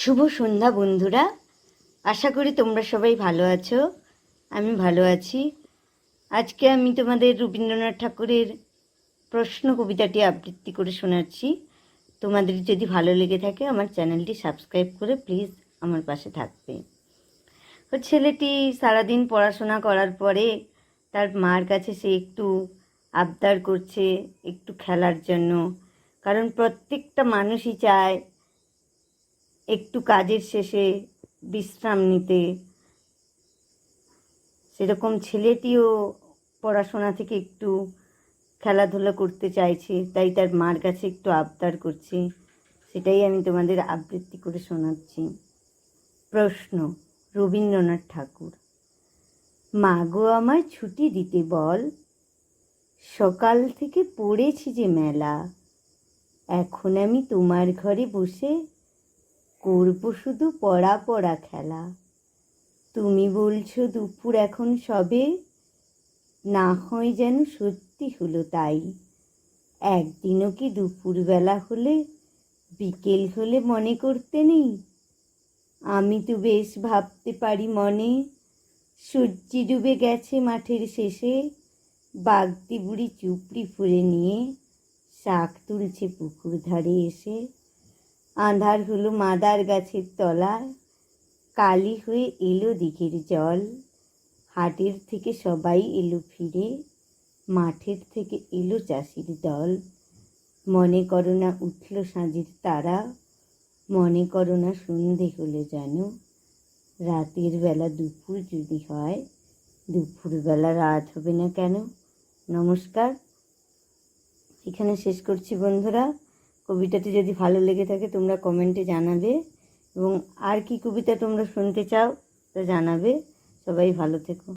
শুভ সন্ধ্যা, বন্ধুরা। আশা করি তোমরা সবাই ভালো আছো। আমি ভালো আছি। আজকে আমি তোমাদের রবীন্দ্রনাথ ঠাকুরের প্রশ্ন কবিতাটি আবৃত্তি করে শোনাচ্ছি। তোমাদের যদি ভালো লেগে থাকে, আমার চ্যানেলটি সাবস্ক্রাইব করে প্লিজ আমার পাশে থাকবে। ও ছেলেটি সারাদিন পড়াশোনা করার পরে তার মার কাছে সে একটু আবদার করছে, একটু খেলার জন্য। কারণ প্রত্যেকটা মানুষই চায় একটু কাজের শেষে বিশ্রাম নিতে। সেরকম ছেলেটিও পড়াশোনা থেকে একটু খেলাধুলা করতে চাইছে, তাই তার মার কাছে একটু আবদার করছে। সেটাই আমি তোমাদের আবৃত্তি করে শোনাচ্ছি। প্রশ্ন, রবীন্দ্রনাথ ঠাকুর, মা গো আমায় ছুটি দিতে বল, সকাল থেকে পড়েছি যে মেলা, এখন আমি তোমার ঘরে বসে করব শুধু পড়া পড়া খেলা। তুমি বলছো দুপুর এখন সবে? না হয় যেন সত্যি হলো তাই। একদিনও কি দুপুরবেলা হলে, বিকেল হলে মনে করতে নেই? আমি তো বেশ ভাবতে পারি মনে, সূর্যি ডুবে গেছে মাঠের শেষে বাগদি বুড়ি চুপড়ি ফুরে নিয়ে শাক তুলছে পুকুর ধারে এসে। আঁধার হলো মাদার গাছের তলায়, কালি হয়ে এলো দিঘির জল। হাটের থেকে সবাই এলো ফিরে, মাঠের থেকে এলো চাষির দল। মনে করো না উঠল সাঁঝের তারা, মনে করো না সন্ধে হলো যেন। রাতের বেলা দুপুর যদি হয় দুপুরবেলা রাত হবে না কেন? নমস্কার। এখানে শেষ করছি বন্ধুরা। কবিতাটি যদি ভালো লেগে থাকে, তোমরা কমেন্টে জানাবে। এবং আর কি কবিতা তোমরা শুনতে চাও, তা জানাবে। সবাই ভালো থেকো।